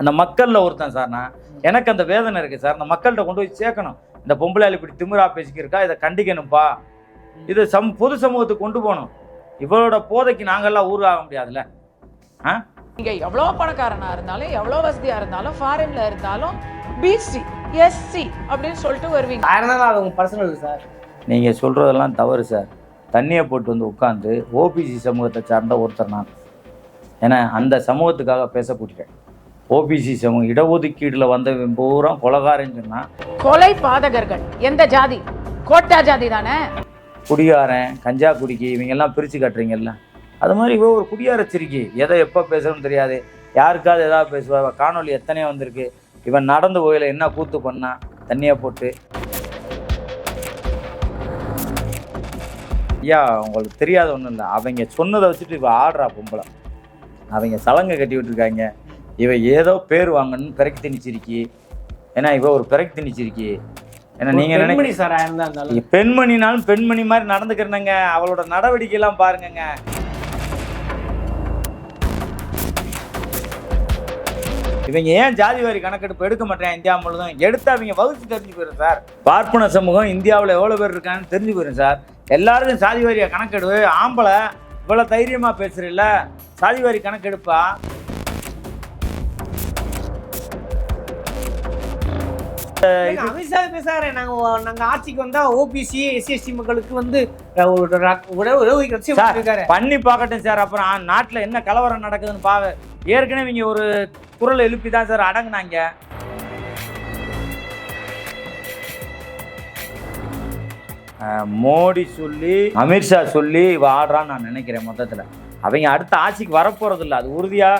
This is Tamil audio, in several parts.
அந்த மக்களில் ஒருத்தன் சார் நான் எனக்கு அந்த வேதனை இருக்குது சார் அந்த மக்கள்கிட்ட கொண்டு போய் சேர்க்கணும். இந்த பொம்பளை இப்படி திமிரா பேசிக்கிருக்கா? இதை கண்டிக்கணும்ப்பா இது சம் பொது சமூகத்துக்கு கொண்டு போகணும். இவளோட போதைக்கு நாங்கெல்லாம் ஊராக முடியாதுல்ல. ஆ? நீங்க எவ்வளோ பணக்காரனா இருந்தாலும் எவ்வளோ வசதியா இருந்தாலும் ஃபாரின்ல இருந்தாலும் பிசி எஸ்சி அப்படின்னு சொல்லிட்டு வருவீங்க. ஆயிரம் அது உங்க பர்சனல் சார் நீங்கள் சொல்கிறதெல்லாம் தவறு சார் தண்ணியை போட்டு வந்து உட்காந்து ஓபிசி சமூகத்தை சார்ந்த ஒருத்தர் நான். ஏன்னா அந்த சமூகத்துக்காக பேசக்கூடியேன் ஓபிசி சமூகம் இடஒதுக்கீடில் வந்தவன் பூரா கொலகாரன்னு சொன்னால் கொலை பாதகர்கள். எந்த ஜாதி? கோட்டா ஜாதி தானே? குடிகாரன் கஞ்சா குடிக்கி இவங்கெல்லாம் பிரித்து காட்டுறீங்கல்ல. அது மாதிரி இவ ஒரு குடியார சிரிக்கி. எதை எப்போ பேசணும்னு தெரியாது. யாருக்காவது எதாவது பேசுவா. காணொளி எத்தனையோ வந்திருக்கு. இவன் நடந்து போயில என்ன கூத்து பண்ணா? தண்ணியை போட்டு. ஐயா உங்களுக்கு தெரியாத ஒன்றும் இல்லை. அவங்க சொன்னதை வச்சுட்டு இவ ஆடுறா பொம்பளை. அவங்க சலங்கை கட்டி விட்டுருக்காங்க. இவ ஏதோ பேர் வாங்கணும்னு பிறக்கி திணிச்சிருக்கி. ஏன்னா இவ ஒரு பிறக்கி திணிச்சிருக்கி. ஏன்னா நீங்க நினை பெண்மணி சார் பெண்மணினாலும் பெண்மணி மாதிரி நடந்துக்கிறனங்க. அவளோட நடவடிக்கை எல்லாம் பாருங்கங்க. இவங்க ஏன் ஜாதி வாரி கணக்கெடுப்பு எடுக்க மாட்டேன் இந்தியா முழுதும்? எடுத்து அவங்க வகுத்து தெரிஞ்சு போயிடும் சார். பார்ப்பன சமூகம் இந்தியாவில் எவ்வளோ பேர் இருக்கான்னு தெரிஞ்சு போயிடும் சார். எல்லாருக்கும் சாதி வாரியா கணக்கெடு. ஆம்பளை இவ்வளோ தைரியமாக பேசுறீல்ல. சாதி வாரி கணக்கெடுப்பா. அமித்ஷா பேசாரு நாங்க நாங்க ஆட்சிக்கு வந்தா ஓபிசி எஸ்சி எஸ்டி மக்களுக்கு வந்து உதவி பண்ணி பார்க்கட்டும் சார். அப்புறம் நாட்டுல என்ன கலவரம் நடக்குதுன்னு பாக்க ஏற்கனவே இவங்க ஒரு குரல் எழுப்பி தான் சார் அடங்குனாங்க. மோடி சொல்லி அமித்ஷா சொல்லி இவ ஆடுறான்னு நான் நினைக்கிறேன் மொத்தத்தில். அவங்க அடுத்த ஆட்சிக்கு வரப்போறது இல்லை அது உறுதியா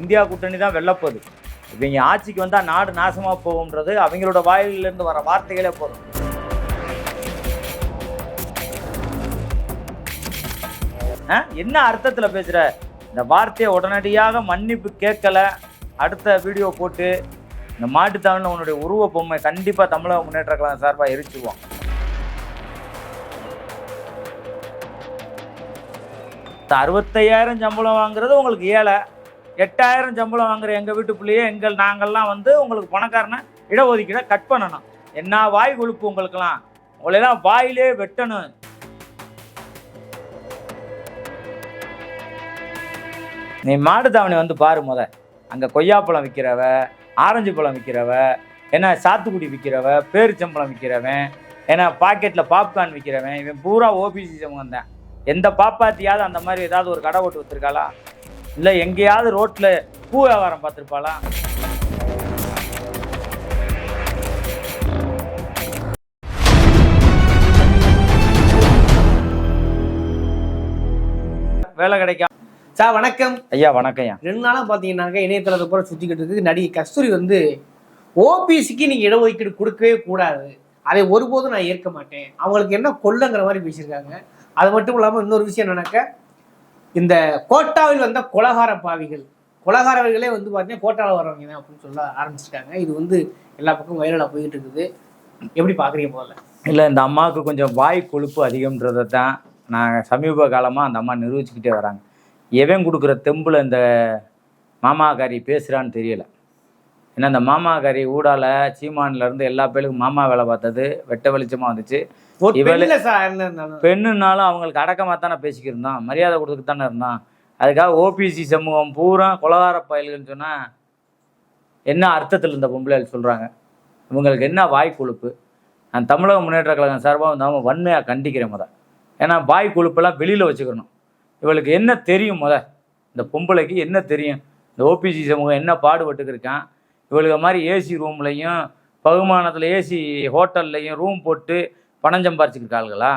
இந்தியா கூட்டணி தான் வெல்லப்போகுது. இவங்க ஆட்சிக்கு வந்தால் நாடு நாசமாக போகும்ன்றது அவங்களோட வாயிலிருந்து வர வார்த்தைகளே போதும். என்ன அர்த்தத்தில் பேசுகிற இந்த வார்த்தையை உடனடியாக மன்னிப்பு கேட்கலை. அடுத்த வீடியோ போட்டு இந்த மாட்டுத்தாவணில் உன்னுடைய உருவ பொம்மை கண்டிப்பாக தமிழக முன்னேற்ற கழகம் சார்பாக எரிச்சுவோம் அறுபத்தையாயிரம் சம்பளம் வாங்குறது உங்களுக்கு ஏழை. எட்டாயிரம் சம்பளம் வாங்குற எங்கள் வீட்டுக்குள்ளேயே எங்கள் நாங்கள்லாம் வந்து உங்களுக்கு பணக்காரனை இடஒதுக்கீடை கட் பண்ணணும். என்ன வாய் கொழுப்பு உங்களுக்கெல்லாம்? உங்களெல்லாம் வாயிலே வெட்டணும். நீ மாட்டுத்தாவணி வந்து பாரு முத. அங்கே கொய்யாப்பழம் விற்கிறவ ஆரஞ்சு பழம் விற்கிறவ என்ன சாத்துக்குடி விற்கிறவ பேரிச்சம்பழம் விற்கிறவன் ஏன்னா பாக்கெட்டில் பாப்கார்ன் விற்கிறவன் இவன் பூரா ஓபிசி சமூகம் தான். எந்த பாப்பாத்தியாவது அந்த மாதிரி ஏதாவது ஒரு கடை ஓட்டு வச்சுருக்காளா இல்லை எங்கேயாவது ரோட்டில் பூ வியாபாரம் பார்த்துருப்பாளா? வேலை கிடைக்கும் சார் வணக்கம். ஐயா வணக்கம்யா ரெண்டு நாளா பாத்தீங்கன்னாக்க இணையதளத்தை பூரா சுத்திக்கிட்டு இருக்கு நடிகை கஸ்தூரி வந்து ஓபிசிக்கு நீங்க இடஒதுக்கீடு கொடுக்கவே கூடாது. அதை ஒருபோதும் நான் ஏற்க மாட்டேன். அவங்களுக்கு என்ன கொள்ளைங்கிற மாதிரி பேசியிருக்காங்க. அது மட்டும் இல்லாம இன்னொரு விஷயம் என்னன்னாக்க இந்த கோட்டாவில் வந்த கொலகார பாவிகள். குலகாரவர்களே வந்து பார்த்தீங்கன்னா கோட்டாவில் வரவங்க தான் அப்படின்னு சொல்ல ஆரம்பிச்சிட்டாங்க. இது வந்து எல்லா பக்கம் வைரலாக போயிட்டு இருக்குது எப்படி பார்க்குறீங்க முதல்ல? இல்லை இந்த அம்மாவுக்கு கொஞ்சம் வாய் கொழுப்பு அதிகம்ன்றதை தான் நாங்கள் சமீப காலமாக அந்த அம்மா நிரூபிச்சுக்கிட்டே வராங்க. எவன் கொடுக்குற தெம்பில் இந்த மாமாக்காரி பேசுகிறான்னு தெரியலை. ஏன்னா இந்த மாமாக்காரி ஊடால சீமான்ல இருந்து எல்லா பேருக்கும் மாமா வேலை பார்த்தது வெட்ட வெளிச்சமாக வந்துச்சு. பெண்ணுனாலும் அவங்களுக்கு அடக்கமாக தானே பேசிக்கிருந்தான் மரியாதை கொடுத்துட்டு தானே இருந்தான். அதுக்காக ஓபிசி சமூகம் பூரா கொலகார பயல்கள்னு சொன்னால் என்ன அர்த்தத்தில் இந்த பொம்பளைகள் சொல்கிறாங்க இவங்களுக்கு என்ன வாய் கொழுப்பு? நான் தமிழக முன்னேற்ற கழகம் சார்பாக அவன் வன்மையாக கண்டிக்கிறேன் முத. ஏன்னா வாய் கொழுப்பெல்லாம் வெளியில் வச்சுக்கணும். இவளுக்கு என்ன தெரியும் முத? இந்த பொம்பளைக்கு என்ன தெரியும்? இந்த ஓபிசி சமூகம் என்ன பாடுபட்டுக்கு இருக்கான்? இவளுக்கு மாதிரி ஏசி ரூம்லையும் பகுமானத்தில் ஏசி ஹோட்டல்லையும் ரூம் போட்டு பணம் சம்பாரிச்சுக்கிருக்காளுகளா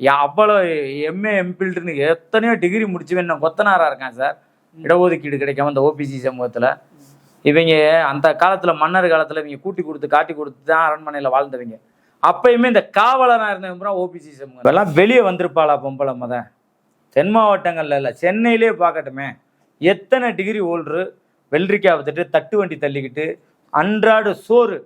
யா அவ்வளோ எம்ஏ எம்பில்டுன்னு எத்தனையோ டிகிரி முடிச்சுவேன். நான் கொத்தனாராக இருக்கேன் சார் இடஒதுக்கீடு கிடைக்காம இந்த ஓபிசி சமூகத்தில். இவங்க அந்த காலத்தில் மன்னர் காலத்தில் இவங்க கூட்டி கொடுத்து காட்டி கொடுத்து தான் அரண்மனையில் வாழ்ந்தவங்க. அப்பயுமே இந்த காவலராக இருந்தவங்க ஓபிசி சமூகம். இதெல்லாம் வெளியே வந்திருப்பாளா பொம்பளை முத? தென் மாவட்டங்கள்ல இல்லை சென்னையிலே பார்க்கட்டுமே. எத்தனை டிகிரி ஓல்ட்ரு வெள்ளரிக்காய் வித்துட்டு தட்டு வண்டி தள்ளிக்கிட்டு அன்றாட சோறு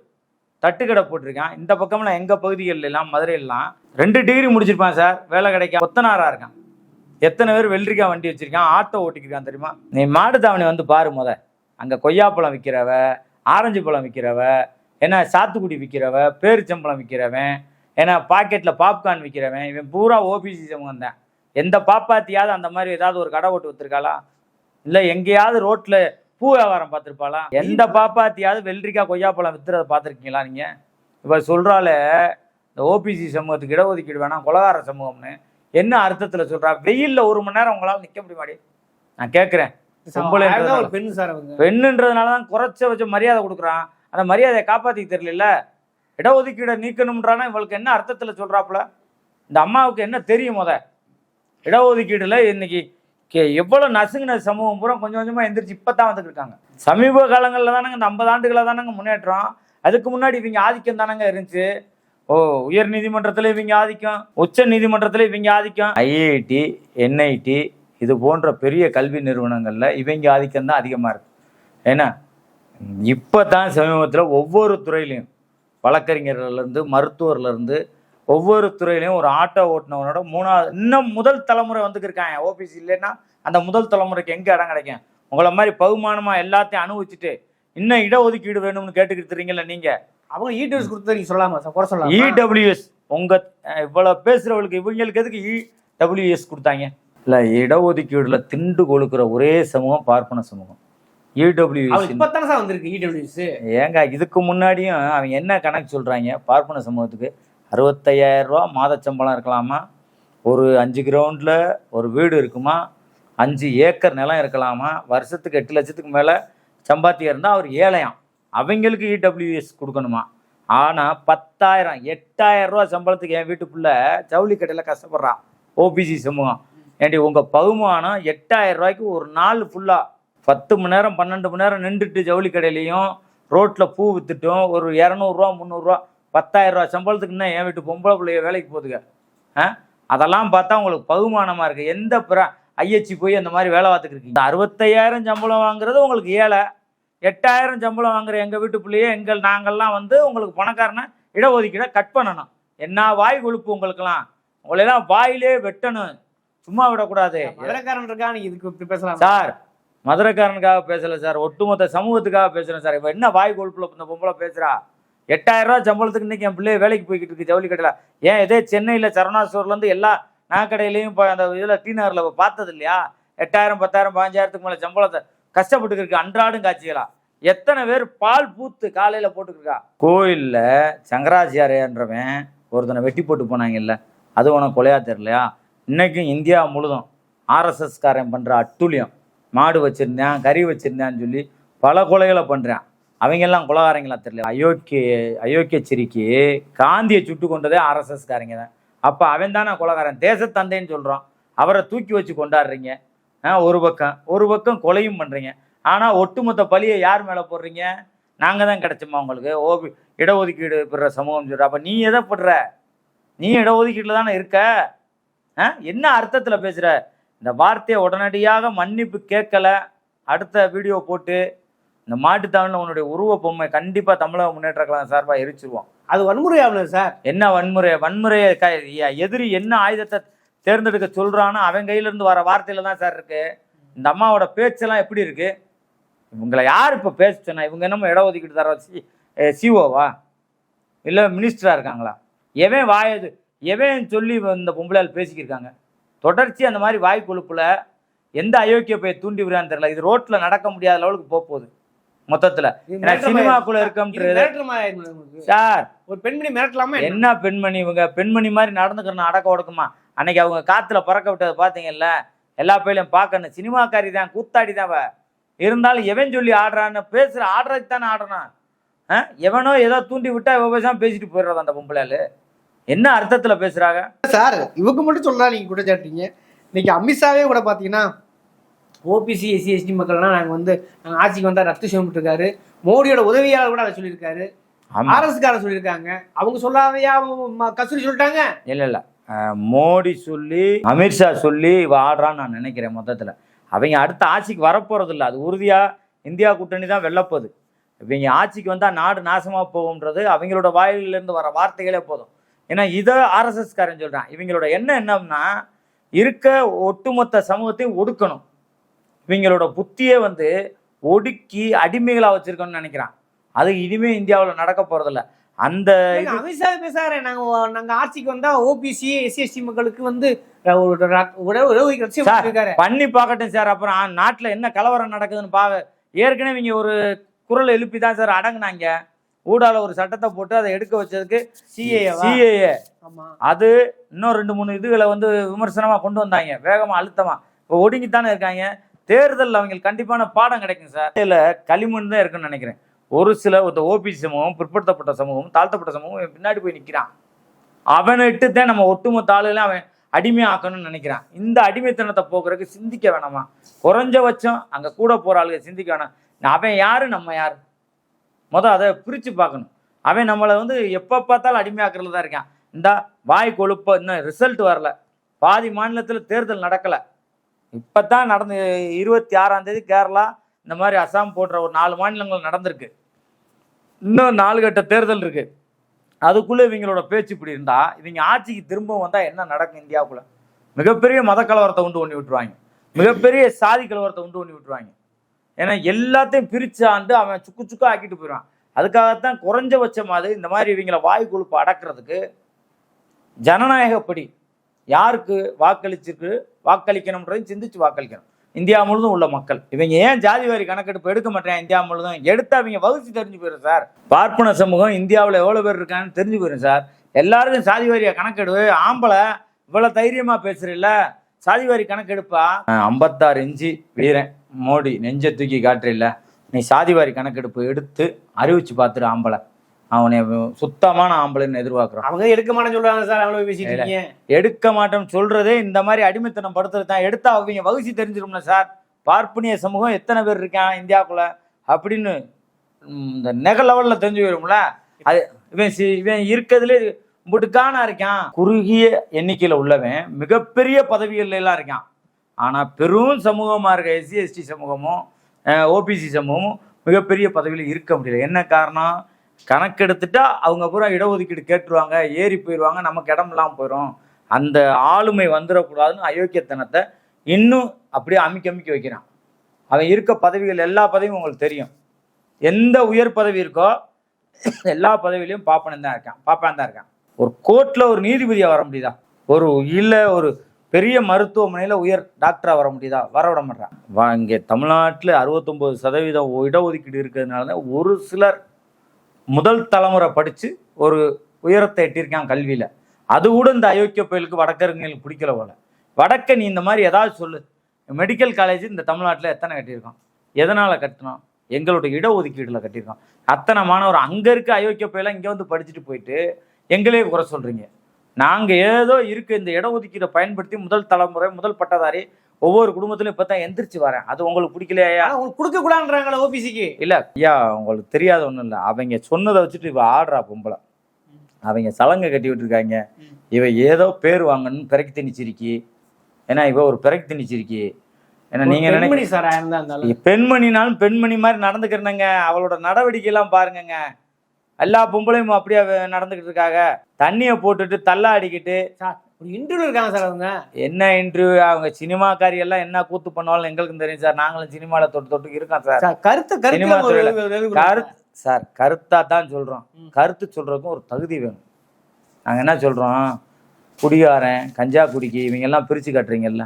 தட்டுக்கடை போட்டிருக்கான். இந்த பக்கம்லாம் எங்கள் பகுதிகளில் எல்லாம் மதுரையிலாம் ரெண்டு டிகிரி முடிச்சிருப்பான் சார். வேலை கிடைக்க ஒத்தனாராக இருக்கான். எத்தனை பேர் வெள்ளரிக்காய் வண்டி வச்சுருக்கான் ஆட்டோ ஓட்டிக்கிருக்கான் தெரியுமா? நீ மாடு தாவணி வந்து பாரு முத. அங்கே கொய்யாப்பழம் விற்கிறவ ஆரஞ்சு பழம் விற்கிறவ ஏன்னா சாத்துக்குடி விற்கிறவ பேரிச்சம்பழம் விற்கிறவன் ஏன்னா பாக்கெட்டில் பாப்கார்ன் விற்கிறவன் இவன் பூரா ஓபிசி சமூகம் தான் எந்த பாப்பாத்தியாவது அந்த மாதிரி ஏதாவது ஒரு கடை ஓட்டு வச்சுருக்காளா இல்லை எங்கேயாவது ரோட்டில் பூ வியாபாரம் பார்த்துருப்பாளா? எந்த பாப்பாத்தியாவது வெள்ளரிக்காய் கொய்யாப்பழம் வித்துறதை பார்த்துருக்கீங்களா நீங்கள் இப்போ சொல்கிறால இந்த ஓபிசி சமூகத்துக்கு இடஒதுக்கீடு வேணாம் கொலகார சமூகம்னு. என்ன அர்த்தத்தில் சொல்கிறா வெயிலில் ஒரு மணி நேரம் உங்களால் நிற்க முடியுமாடி? நான் கேட்குறேன் பெண் சார் அவங்க. பெண்ணுன்றதுனால தான் குறைச்ச வச்ச மரியாதை கொடுக்குறான். அந்த மரியாதையை காப்பாற்றிக்க தெரியல இடஒதுக்கீடை நீக்கணும்ன்றானா இவளுக்கு என்ன அர்த்தத்தில் சொல்கிறாப்புல இந்த அம்மாவுக்கு என்ன தெரியும் முத? இடஒதுக்கீடுல இன்னைக்கு கே- எவ்வளவு நசுங்கின சமூகம் பூரா கொஞ்சம் கொஞ்சமாக எந்திரிச்சு இப்போ தான் வந்துருக்காங்க சமீப காலங்களில் தானங்க இந்த ஐம்பது ஆண்டுகளாக தானங்க முன்னேற்றம். அதுக்கு முன்னாடி இவங்க ஆதிக்கம் தானங்க இருந்துச்சு. ஓ உயர் நீதிமன்றத்தில் இவங்க ஆதிக்கம் உச்ச நீதிமன்றத்தில் இவங்க ஆதிக்கம். ஐஐடி என்ஐடி இது போன்ற பெரிய கல்வி நிறுவனங்களில் இவங்க ஆதிக்கம் தான் அதிகமாக இருக்கு. ஏன்னா இப்போ தான் சமீபத்தில் ஒவ்வொரு துறையிலையும் வழக்கறிஞர்லேருந்து மருத்துவர்லேருந்து ஒவ்வொரு துறையிலையும் ஒரு ஆட்டோ ஓட்டுனவனோட மூணாவது இன்னும் முதல் தலைமுறை வந்துக்கிருக்காங்க ஓபிசி இல்லைன்னா அந்த முதல் தலைமுறைக்கு எங்கே இடம் கிடைக்கும்? உங்களை மாதிரி பகுமானமாக எல்லாத்தையும் அனுபவிச்சுட்டு இன்னும் இடஒதுக்கீடு வேணும்னு கேட்டுக்கிட்டு இருக்கீங்கல்ல நீங்கள் அவங்க ஈட்டர்ஸ் கொடுத்தா நீங்க சொல்லலாமா சார்? குறை சொல்லலாம்? இடபிள்யூஎஸ் உங்க அஹ், இவ்வளவு பேசுறவங்களுக்கு இவங்களுக்கு எதுக்கு இடபிள்யூஎஸ் கொடுத்தாங்க? இல்ல இடஒதுக்கீடுல திண்டு கொழுக்கிற ஒரே சமூகம் பார்ப்பன சமூகம். இடபிள்யூஎஸ் E ஏங்க இதுக்கு முன்னாடியும் அவங்க என்ன கணக்கு சொல்றாங்க பார்ப்பன சமூகத்துக்கு? அறுபத்தையாயிரம் ரூபா மாத சம்பளம் இருக்கலாமா? ஒரு அஞ்சு கிரவுண்டில் ஒரு வீடு இருக்குமா? அஞ்சு ஏக்கர் நிலம் இருக்கலாமா? வருஷத்துக்கு எட்டு லட்சத்துக்கு மேலே சம்பாத்தியம் இருந்தால் அவர் ஏழையாம். அவங்களுக்கு இடபிள்யூஎஸ் கொடுக்கணுமா? ஆனால் பத்தாயிரம் எட்டாயிரம் ரூபா சம்பளத்துக்கு என் வீட்டுக்குள்ள ஜவுளி கடையில் கஷ்டப்படுறான். ஓபிசி சமூகம். ஏண்டி உங்கள் பகுமானம் எட்டாயிரம் ரூபாய்க்கு ஒரு நாள் ஃபுல்லாக பத்து மணி நேரம் பன்னெண்டு மணி நேரம் நின்றுட்டு ஜவுளி கடையிலையும் ரோட்டில் பூ வித்துட்டும் ஒரு இரநூறுவா முந்நூறுரூவா பத்தாயிரம் ரூபா சம்பளத்துக்கு இன்னும் என் வீட்டு பொம்பளை பிள்ளைய வேலைக்கு போகுதுங்க. ஆ? அதெல்லாம் பார்த்தா உங்களுக்கு பகுமானமாக இருக்குது எந்த பிற ஐஎச்சி போய் அந்த மாதிரி வேலை பார்த்துக்கு இருக்கீங்க. அறுபத்தையாயிரம் சம்பளம் வாங்குறது உங்களுக்கு ஏழை. எட்டாயிரம் சம்பளம் வாங்குற எங்கள் வீட்டு பிள்ளையே எங்கள் நாங்கள்லாம் வந்து உங்களுக்கு பணக்காரனை இடஒதுக்கீடை கட் பண்ணணும். என்ன வாய் கொழுப்பு உங்களுக்கெல்லாம்? உங்களையெல்லாம் வாயிலே வெட்டணும். சும்மா விடக்கூடாது. மதுரக்காரன் இருக்கா? இதுக்கு பேசலாம்? சார் மதுரைக்காரனுக்காக பேசல சார். ஒட்டுமொத்த சமூகத்துக்காக பேசுறேன் சார். இப்போ என்ன வாய் கொழுப்புல இந்த பொம்பளை பேசுறா? எட்டாயிரம் ரூபா சம்பளத்துக்கு இன்னைக்கு என் பிள்ளைய வேலைக்கு போய்கிட்டு இருக்கு ஜவுளி கடையில் ஏன் இதே சென்னையில் சரணாசூர்லேருந்து எல்லா நாக்கடையிலையும் இப்போ அந்த இதில் டி நகரில் பார்த்தது இல்லையா எட்டாயிரம் பத்தாயிரம் பதினஞ்சாயிரத்துக்கு மேலே சம்பளத்தை கஷ்டப்பட்டுக்கு இருக்கு அன்றாடும் காட்சிகளா? எத்தனை பேர் பால் பூத்து காலையில் போட்டுக்கிருக்கா? கோயிலில் சங்கராச்சாரியன்றவன் ஒருத்தனை வெட்டி போட்டு போனாங்கல்ல அது உனக்கு கொலையா தெரியலையா? இன்றைக்கும் இந்தியா முழுதும் ஆர்எஸ்எஸ்காரன் பண்ணுற அட்டுழியம். மாடு வச்சுருந்தேன் கறி வச்சுருந்தேன்னு சொல்லி பல கொலைகளை பண்ணுறான் அவங்கெல்லாம் குலகாரங்களா தெரியல. அயோக்கிய அயோக்கிய சிரிக்கு காந்தியை சுட்டு கொண்டதே ஆர்எஸ்எஸ்காரங்க தான். அப்போ அவன் தானே குலகாரன். தேசத்தந்தைன்னு சொல்கிறோம் அவரை தூக்கி வச்சு கொண்டாடுறீங்க. ஆ, ஒரு பக்கம். ஒரு பக்கம் கொலையும் பண்ணுறீங்க ஆனால் ஒட்டுமொத்த பழியை யார் மேலே போடுறீங்க? நாங்கள் தான் கிடைச்சோமா உங்களுக்கு? ஓபி இடஒதுக்கீடு பெற சமூகம் சொல்கிற அப்போ நீ எதை படுற? நீ இடஒதுக்கீட்டில் தானே இருக்க? ஆ என்ன அர்த்தத்தில் பேசுகிற இந்த வார்த்தையை உடனடியாக மன்னிப்பு கேட்கலை. அடுத்த வீடியோ போட்டு இந்த மாட்டுத்தாவணில் உன்னுடைய உருவ பொம்மை கண்டிப்பாக தமிழக முன்னேற்ற கழகம் சார்பாக எரிச்சிருவோம். அது வன்முறை ஆகணும் சார்? என்ன வன்முறை? வன்முறையை க எதிரி என்ன ஆயுதத்தை தேர்ந்தெடுக்க சொல்கிறானோ அவன் கையிலேருந்து வர வார்த்தையில தான் சார் இருக்கு. இந்த அம்மாவோட பேச்செல்லாம் எப்படி இருக்கு? இவங்களை யார் இப்போ பேச சொன்னா இவங்க என்னமோ இடஒதுக்கீடு தர சி சிஓவா இல்லை மினிஸ்டராக இருக்காங்களா? எவன் வாயது எவன் சொல்லி இந்த பொம்பளையால் பேசிக்கிருக்காங்க? தொடர்ச்சி அந்த மாதிரி வாய் கொழுப்புல எந்த அயோக்கிய போய் தூண்டி விடுறான்னு தெரியல. இது ரோட்டில் நடக்க முடியாத லெவலுக்கு போக போகுது. மொத்தத்தில். சினிமாக்குள்ள உங்களுக்கு. சார். ஒரு பெண்மணி மிரட்டலாமா என்ன? என்ன பெண்மணி இவங்க? பெண்மணி மாதிரி நடந்துக்கணும் அடக்க ஒடுக்குமா? அன்னைக்கு அவங்க காத்துல பறக்க விட்டதை பார்த்தீங்கல்ல எல்லா பேர்லையும் பார்க்கணும். சினிமாக்காரி தான் கூத்தாடி தான் அவ. இருந்தாலும் எவன் சொல்லி ஆடுறான்னு பேசுற ஆடுறதுக்கு தானே ஆடுறான். ஆ? எவனோ ஏதோ தூண்டி விட்டா இவ பேசாம பேசிட்டு போயிடுறது அந்த பொம்பளையாளு. என்ன அர்த்தத்துல பேசுறாங்க? சார் இவங்க மட்டும் சொல்றா நீங்க குற்றச்சாட்டுறீங்க. இன்னைக்கு அமித்ஷாவே கூட பாத்தீங்கன்னா ஓபிசி எஸ்சி எஸ்டி மக்கள்லாம் நாங்க வந்து நாங்க ஆட்சிக்கு வந்தா ரத்து செய்யப்பட்டு இருக்காரு மோடியோட உதவியாளர் கூட அதை சொல்லியிருக்காரு. ஆமா. ஆர்எஸ் காரர் சொல்லியிருக்காங்க. அவங்க சொல்லாதையா கஸ்தூரி சொல்லிட்டாங்க? இல்ல இல்ல. மோடி சொல்லி அமித்ஷா சொல்லி இவ ஆடுறான்னு நான் நினைக்கிறேன் மொத்தத்துல. அவங்க அடுத்த ஆட்சிக்கு வரப்போறது இல்ல அது உறுதியா இந்தியா கூட்டணி தான் வெல்லப்போகுது. இவங்க ஆட்சிக்கு வந்தா நாடு நாசமா போகும்ன்றது அவங்களோட வாயிலிருந்து வர வார்த்தைகளே போதும். ஏன்னா இதை ஆர்எஸ்எஸ் காரன் சொல்றான். இவங்களோட எண்ணம் என்னன்னா இருக்க ஒட்டுமொத்த சமூகத்தையும் ஒடுக்கணும். இவங்களோட புத்தியே வந்து ஒடுக்கி அடிமைகளா வச்சிருக்கோம்னு நினைக்கிறான். அது இனிமே இந்தியாவுல நடக்க போறதில்ல. அந்த அமித்ஷா பேசாரு நாங்க நாங்க ஆட்சிக்கு வந்தா ஓபிசி எஸ்சி எஸ்டி மக்களுக்கு வந்து. பண்ணி பார்க்கட்டும் சார். அப்புறம் நாட்டுல என்ன கலவரம் நடக்குதுன்னு பாக்க ஏற்கனவே இவங்க ஒரு குரல் எழுப்பி தான் சார் அடங்குனாங்க. ஊடால ஒரு சட்டத்தை போட்டு அதை எடுக்க வச்சதுக்கு வா? சிஏஏ அது இன்னும் ரெண்டு மூணு இதுகளை வந்து விமர்சனமா கொண்டு வந்தாங்க. வேகமா அழுத்தமா. இப்போ ஒடுங்கித்தானே இருக்காங்க. தேர்தலில் அவங்களுக்கு கண்டிப்பான பாடம் கிடைக்கும் சார். இதில் களிமண் தான் இருக்குன்னு நினைக்கிறேன். ஒரு சில ஒரு ஓபிசி சமூகம் பிற்படுத்தப்பட்ட சமூகம் தாழ்த்தப்பட்ட சமூகம் பின்னாடி போய் நிற்கிறான் அவனை தான் நம்ம ஒட்டுமொத்த ஆளுகளை அவன் அடிமையாக்கணும்னு நினைக்கிறான். இந்த அடிமைத்தனத்தை போக்குறதுக்கு சிந்திக்க வேணாமா? குறைஞ்சபட்சம் அங்கே கூட போகிற ஆளுங்க சிந்திக்க வேணாம். அவன் யாரு? நம்ம யார்? மொதல் அதை பிரித்து பார்க்கணும். அவன் நம்மளை வந்து எப்போ பார்த்தாலும் அடிமையாக்குறதுல தான் இருக்கான். இந்த வாய் கொழுப்ப இன்னும் ரிசல்ட் வரல. பாதி மாநிலத்தில் தேர்தல் நடக்கலை. இப்போ தான் நடந்து இருபத்தி ஆறாம் தேதி கேரளா இந்த மாதிரி அசாம் போன்ற ஒரு நாலு மாநிலங்கள் நடந்திருக்கு. இன்னும் நாலு கட்ட தேர்தல் இருக்கு. அதுக்குள்ளே இவங்களோட பேச்சு இப்படி இருந்தா இவங்க ஆட்சிக்கு திரும்ப வந்தால் என்ன நடக்கும் இந்தியாவுக்குள்ள? மிகப்பெரிய மத கலவரத்தை உண்டு பண்ணி விட்டுருவாங்க. மிகப்பெரிய சாதி கலவரத்தை உண்டு பண்ணி விட்டுருவாங்க. ஏன்னா எல்லாத்தையும் பிரிச்சு ஆண்டு அவன் சுக்கு சுக்கா ஆக்கிட்டு போயிடுவான். அதுக்காகத்தான் குறைஞ்சபட்சமாவது இந்த மாதிரி இவங்கள வாய் கொழுப்பு அடக்கிறதுக்கு ஜனநாயகப்படி யாருக்கு வாக்களிச்சிருக்கு வாக்களிக்கணும்ன்றதையும் சிந்திச்சு வாக்களிக்கணும். இந்தியா முழுதும் உள்ள மக்கள். இவங்க ஏன் ஜாதி வாரி கணக்கெடுப்பு எடுக்க மாட்டேன்? இந்தியா முழுதும். எடுத்து அவங்க வகுத்து தெரிஞ்சு போயிடும் சார். பார்ப்பன சமூகம் இந்தியாவில் எவ்வளோ பேர் இருக்கான்னு தெரிஞ்சு போயிடும் சார். எல்லாருக்கும் சாதி வாரியா கணக்கெடு ஆம்பளை இவ்வளோ தைரியமா பேசுறீல்ல. சாதி வாரி கணக்கெடுப்பா? ஐம்பத்தாறு இன்ச்சு வீரன் மோடி நெஞ்ச தூக்கி காட்டுறில்ல. நீ சாதி வாரி கணக்கெடுப்பு எடுத்து அறிவிச்சு பார்த்துரு ஆம்பளை. அவனை சுத்தமான ஆம்பளைன்னு எதிர்பார்க்குறான். அவங்க எடுக்க மாட்டேன்னு சொல்றாங்க சார் அவங்கள போய் பேசிட்டு இருக்கீங்க. எடுக்க மாட்டோம்னு சொல்றதே இந்த மாதிரி அடிமைத்தனம் படுத்துறது தான் எடுத்தா அவங்க வகுசி தெரிஞ்சிரும்ல சார். பார்ப்பனிய சமூகம் எத்தனை பேர் இருக்கான் இந்தியாவுக்குள்ள அப்படின்னு இந்த நெக லெவல்ல தெரிஞ்சு போயிரும்ல. அது இவன் சி- இவன் இருக்கிறதுலே முடுக்கானா இருக்கான். குறுகிய எண்ணிக்கையில உள்ளவன் மிகப்பெரிய பதவிகள்ல எல்லாம் இருக்கான். ஆனா பெரும் சமூகமா இருக்க எஸ்சி எஸ்டி சமூகமும் ஓபிசி சமூகமும் மிகப்பெரிய பதவியில் இருக்க முடியல. என்ன காரணம்? கணக்கெடுத்துட்டா அவங்க பூரா இடஒதுக்கீடு கேட்டுருவாங்க ஏறி போயிடுவாங்க நமக்கு இடம் இல்லாமல் போயிடும் அந்த ஆளுமை வந்துடக்கூடாதுன்னு அயோக்கியத்தனத்தை இன்னும் அப்படியே அமைக்க அமைக்க வைக்கிறான். அவன் இருக்க பதவிகள் எல்லா பதவியும் உங்களுக்கு தெரியும். எந்த உயர் பதவி இருக்கோ எல்லா பதவியிலையும் பாப்பனன் தான் இருக்கான் பாப்பான் தான் இருக்கான். ஒரு கோர்ட்டில் ஒரு நீதிபதியாக வர முடியுதா? ஒரு இல்லை ஒரு பெரிய மருத்துவமனையில் உயர் டாக்டராக வர முடியுதா? வர விட மாட்டான் இங்கே தமிழ்நாட்டில் அறுபத்தொம்போது சதவீதம் இடஒதுக்கீடு இருக்கிறதுனால தான் ஒரு சிலர் முதல் தலைமுறை படித்து ஒரு உயரத்தை எட்டியிருக்கான் கல்வியில். அது கூட இந்த அயோக்கிய புயலுக்கு வடக்கருங்களுக்கு பிடிக்கல போல. வடக்க நீ இந்த மாதிரி ஏதாவது சொல்லு. மெடிக்கல் காலேஜ் இந்த தமிழ்நாட்டில் எத்தனை கட்டியிருக்கோம் எதனால் கட்டினோம் எங்களுடைய இடஒதுக்கீடில் கட்டியிருக்கோம் அத்தனை மாணவர் அங்கே இருக்க அயோக்கிய பயலாம் இங்கே வந்து படிச்சுட்டு போயிட்டு எங்களே குறை சொல்கிறீங்க நாங்கள் ஏதோ இருக்க இந்த இடஒதுக்கீடை பயன்படுத்தி முதல் தலைமுறை முதல் பட்டதாரி ஒவ்வொரு குடும்பத்திலும் இப்போ தான் எந்திரிச்சு வரேன். அது உங்களுக்கு பிடிக்கலையா? உங்களுக்கு கொடுக்க கூடாதுன்றாங்களே ஓபிசிக்கு. இல்ல ஐயா உங்களுக்கு தெரியாத ஒண்ணும் இல்ல. அவங்க சொன்னதை வச்சுட்டு இவ ஆடுறா பொம்பளை. அவங்க சலங்கை கட்டி விட்டுருக்காங்க. இவ ஏதோ பேர் வாங்கணும்னு பிறக்கி திணிச்சிருக்கி. ஏன்னா இவ ஒரு பிறக்கி திணிச்சிருக்கி. ஏன்னா நீங்க நினைக்க பெண்மணி சார் இருந்தா இருந்தாலும். பெண்மணினாலும் பெண்மணி மாதிரி நடந்துக்கிறனங்க. அவளோட நடவடிக்கை எல்லாம் பாருங்கங்க. எல்லா பொம்பளையும் அப்படியே நடந்துக்கிட்டு இருக்காங்க. தண்ணியை போட்டுட்டு தள்ளாடிக்கிட்டு சார் ஒரு இன்டர்வியூ இருக்காங்க சார் அவங்க. என்ன இன்டர்வியூ அவங்க சினிமாக்காரி எல்லாம் என்ன கூத்து பண்ணுவாலும் எங்களுக்கும் தெரியும் சார். நாங்களும் சினிமால தொட்டு தொட்டு இருக்கோம் சார். கருத்து சினிமா கருத்து சார் கருத்தா தான் சொல்றோம். கருத்து சொல்றதுக்கும் ஒரு தகுதி வேணும். நாங்க என்ன சொல்றோம்? குடிகாரன் கஞ்சா குடிக்கி இவங்க எல்லாம் பிரிச்சு காட்டுறீங்கல்ல.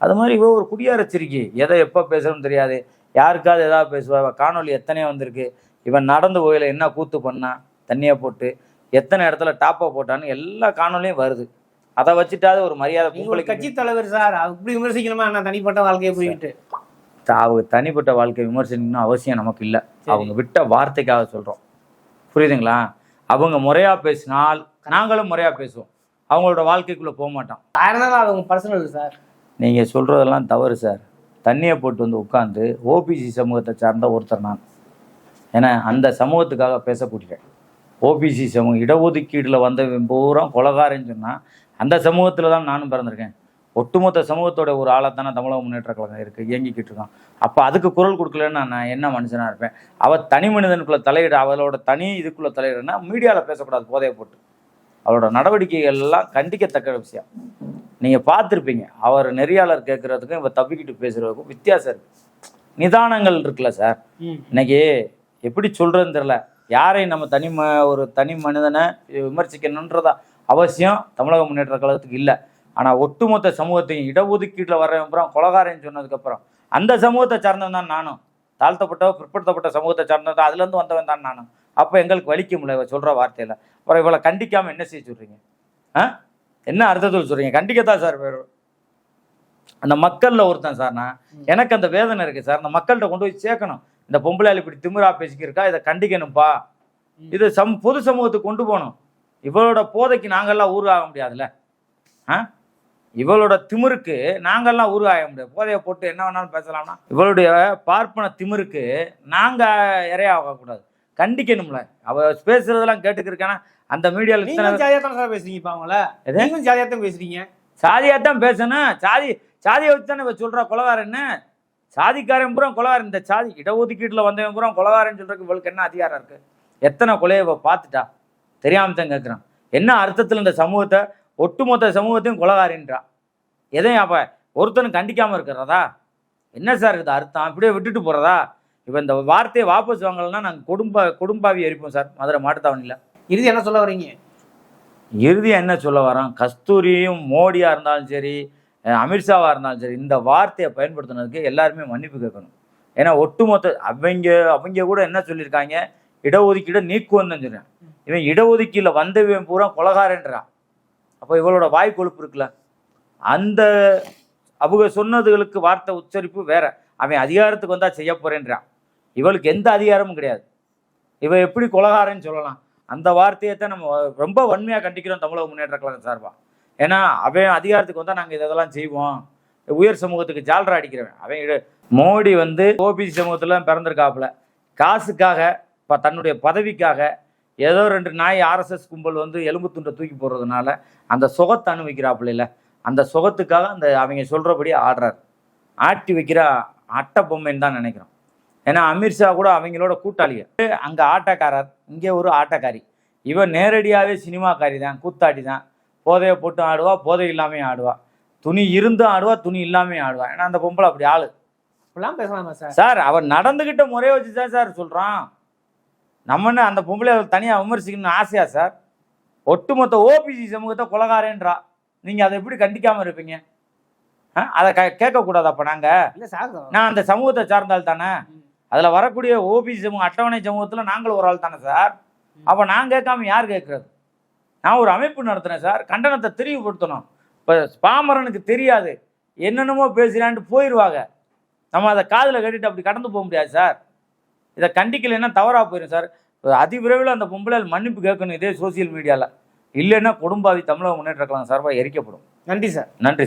அது மாதிரி இவ ஒரு குடியார சிரிக்கி. எதை எப்போ பேசணும்னு தெரியாது. யாருக்காவது ஏதாவது பேசுவா. காணொளி எத்தனையோ வந்திருக்கு. இவன் நடந்து போயில என்ன கூத்து பண்ணா? தண்ணியை போட்டு எத்தனை இடத்துல டாப்பா போட்டான்னு எல்லா காணொலியும் வருது. அதை வச்சுட்டாவது ஒரு மரியாதை நீங்க ஒரு கட்சி தலைவர் சார் அப்படி விமர்சிக்கணுமா? நான் தனிப்பட்ட வாழ்க்கையை போயிட்டு அவங்க தனிப்பட்ட வாழ்க்கை விமர்சனிக்கணும் அவசியம் நமக்கு இல்லை. அவங்க விட்ட வார்த்தைக்காக சொல்கிறோம் புரியுதுங்களா? அவங்க முறையாக பேசினால் நாங்களும் முறையாக பேசுவோம். அவங்களோட வாழ்க்கைக்குள்ளே போக மாட்டோம். அது உங்க பர்சனல் சார்? நீங்கள் சொல்கிறதெல்லாம் தவறு சார். தண்ணியை போட்டு வந்து உட்காந்து ஓபிசி சமூகத்தை சார்ந்த ஒருத்தர் நான். ஏன்னா அந்த சமூகத்துக்காக பேசக்கூடியேன் ஓபிசி சமூகம் இடஒதுக்கீடில் வந்தவன் பூரா கொலகாரன்னு சொன்னால் அந்த சமூகத்தில் தான் நானும் பிறந்திருக்கேன். ஒட்டுமொத்த சமூகத்தோட ஒரு ஆளாக தானே தமிழக முன்னேற்ற கழகம் இருக்குது இயங்கிக்கிட்டு இருக்கான். அப்போ அதுக்கு குரல் கொடுக்கலன்னு நான் என்ன மனுஷனாக இருப்பேன்? அவள் தனி மனிதனுக்குள்ளே தலையிட அவளோட தனி இதுக்குள்ளே தலையிடனா மீடியாவில் பேசக்கூடாது போதையை போட்டு. அவளோட நடவடிக்கைகள் எல்லாம் கண்டிக்கத்தக்க விஷயம். நீங்கள் பார்த்துருப்பீங்க அவர் நெறியாளர் கேட்குறதுக்கும் இவ தப்பிக்கிட்டு பேசுகிறதுக்கும் வித்தியாசம் இருக்குது நிதானங்கள் இருக்குல்ல சார். இன்னைக்கு எப்படி சொல்றதுன்னு தெரியல. யாரையும் நம்ம தனி ம ஒரு தனி மனிதனை விமர்சிக்கணுன்றதா? அவசியம் தமிழக முன்னேற்ற கழகத்துக்கு இல்லை. ஆனால் ஒட்டுமொத்த சமூகத்தையும் இடஒதுக்கீட்டில் வர்றவன் அப்புறம் கொலகாரன்னு சொன்னதுக்கப்புறம் அந்த சமூகத்தை சார்ந்தவன் தான் நானும். தாழ்த்தப்பட்ட பிற்படுத்தப்பட்ட சமூகத்தை சார்ந்தவன் அதுலேருந்து வந்தவன் தான் நானும். அப்போ எங்களுக்கு வலிக்க முடியல சொல்கிற வார்த்தையில். அப்புறம் இவளை கண்டிக்காமல் என்ன செய்ய சொல்கிறீங்க ஆ? என்ன அர்த்தத்தில் சொல்கிறீங்க கண்டிக்கத்தான் சார் வேறு அந்த மக்களில் ஒருத்தன் சார் நான். எனக்கு அந்த வேதனை இருக்குது சார். அந்த மக்கள்கிட்ட கொண்டு போய் சேர்க்கணும். இந்த பொம்பளையால் இப்படி திமிரா பேசிக்கிருக்கா? இதை கண்டிக்கணும்ப்பா இது சம் பொது சமூகத்துக்கு கொண்டு போகணும். இவளோட போதைக்கு நாங்கள்லாம் ஊருகாக முடியாதுல்ல? ஆ? இவளோட திமிருக்கு நாங்கள்லாம் ஊருகாக முடியாது. போதையை போட்டு என்ன வேணாலும் பேசலாம்னா இவளுடைய பார்ப்பன திமிருக்கு நாங்கள் இறையாகக்கூடாது கண்டிக்கணும்ல. அவ பேசுறதெல்லாம் கேட்டுக்கிருக்கானா அந்த மீடியாவில் இத்தனை நீங்களும் ஜாதியா தான் சார் பேசுறீங்க இப்ப அவங்கள? எது? நீங்களும் ஜாதியா தான் பேசுறீங்க. சாதியாக தான் பேசணும். சாதி சாதியை வச்சு தானே இவ சொல்கிறா கொலகாரன்னு சாதிக்காரன் பூரா கொலகாரன். இந்த சாதி இடஒதுக்கீட்டில் வந்தவன் பூரா கொலகாரன்னு சொல்றதுக்கு இவளுக்கு என்ன அதிகாரம் இருக்கு? எத்தனை கொலையை பார்த்துட்டா? தெரியாம தான் கேட்குறான் என்ன அர்த்தத்தில் இந்த சமூகத்தை? ஒட்டுமொத்த சமூகத்தையும் கொலகாரின்றா. எதையும் அப்போ ஒருத்தனும் கண்டிக்காமல் இருக்கிறதா? என்ன சார் இது அர்த்தம்? அப்படியே விட்டுட்டு போகிறதா இப்போ இந்த வார்த்தையை வாபஸ் வாங்கலைன்னா நாங்கள் குடும்ப குடும்பாவி எரிப்போம் சார். மதுரை மாட்டுத்தாவணியில் இறுதி என்ன சொல்ல வர்றீங்க இறுதியாக என்ன சொல்ல வரோம் கஸ்தூரியும் மோடியாக இருந்தாலும் சரி அமித்ஷாவாக இருந்தாலும் சரி இந்த வார்த்தையை பயன்படுத்தினதுக்கு எல்லாருமே மன்னிப்பு கேட்கணும். ஏன்னா ஒட்டுமொத்த அவங்க அவங்க கூட என்ன சொல்லியிருக்காங்க? இடஒதுக்கீடை நீக்குவன்னு தான் சொல்றேன். இவன் இடஒதுக்கீடில் வந்தவன் பூரா கொலகாரன்றான். அப்போ இவளோட வாய் கொழுப்பு இருக்குல்ல? அந்த அவங்க சொன்னதுகளுக்கு வார்த்தை உச்சரிப்பு வேற. அவன் அதிகாரத்துக்கு வந்தால் செய்ய போறேன்றான். இவளுக்கு எந்த அதிகாரமும் கிடையாது. இவ எப்படி கொலகாரன்னு சொல்லலாம். அந்த வார்த்தையை தான் நம்ம ரொம்ப வன்மையாக கண்டிக்கிறோம் தமிழக முன்னேற்ற கழகம் சார்பா. ஏன்னா அவன் அதிகாரத்துக்கு வந்தால் நாங்கள் இதெல்லாம் செய்வோம். உயர் சமூகத்துக்கு ஜால்ரா அடிக்கிறவன். அவன் மோடி வந்து ஓபிசி சமூகத்தில் பிறந்திருக்காப்புல. காசுக்காக இப்போ தன்னுடைய பதவிக்காக ஏதோ ரெண்டு நாய் ஆர்எஸ்எஸ் கும்பல் வந்து எலும்பு துண்டை தூக்கி போடுறதுனால அந்த சுகத்தை அனுபவிக்கிறாப்புல இல்ல. அந்த சுகத்துக்காக அந்த அவங்க சொல்கிறபடி ஆடுறார். ஆட்டி வைக்கிற அட்டை பொம்மைன்னு தான் நினைக்கிறோம். ஏன்னா அமித்ஷா கூட அவங்களோட கூட்டாளிங்க அங்கே ஆட்டக்காரர் இங்கே ஒரு ஆட்டக்காரி. இவன் நேரடியாகவே சினிமாக்காரி தான் கூத்தாடி தான். போதையை போட்டு ஆடுவா போதை இல்லாமையும் ஆடுவா. துணி இருந்தும் ஆடுவா துணி இல்லாமையும் ஆடுவா. ஏன்னா அந்த பொம்பளை அப்படி ஆளு. இப்படிலாம் பேசலாமா சார்? சார் அவன் நடந்துக்கிட்ட முறையை வச்சு தான் சார் சொல்கிறான் நம்ம என்ன அந்த பொம்பளை தனியாக விமர்சிக்கணும்னு ஆசையா சார்? ஒட்டுமொத்த ஓபிசி சமூகத்தை கொலகாரேன்றா. நீங்கள் அதை எப்படி கண்டிக்காமல் இருப்பீங்க? ஆ அதை க கேட்கக்கூடாது அப்போ நாங்கள் நான் அந்த சமூகத்தை சார்ந்தால் தானே. அதில் வரக்கூடிய ஓபிசி சமூகம் அட்டவணை சமூகத்தில் நாங்கள் ஒரு ஆள் தானே சார்? அப்போ நான் கேட்காம யார் கேட்குறது? நான் ஒரு அமைப்பு நடத்துனேன் சார். கண்டனத்தை தெளிவுபடுத்தணும். இப்போ பாமரனுக்கு தெரியாது. என்னென்னமோ பேசுகிறான்ட்டு போயிடுவாங்க நம்ம அதை காதில் கட்டிட்டு அப்படி கடந்து போக முடியாது சார். இதை கண்டிக்கலைன்னா தவறாக போயிடும் சார். அதிவிரைவில் அந்த பொம்பளையால் மன்னிப்பு கேட்கணும் இதே சோசியல் மீடியாவில் இல்லைன்னா குடும்பாவி தமிழக முன்னேற்ற கழகம் சார்பாக எரிக்கப்படும். நன்றி சார். நன்றி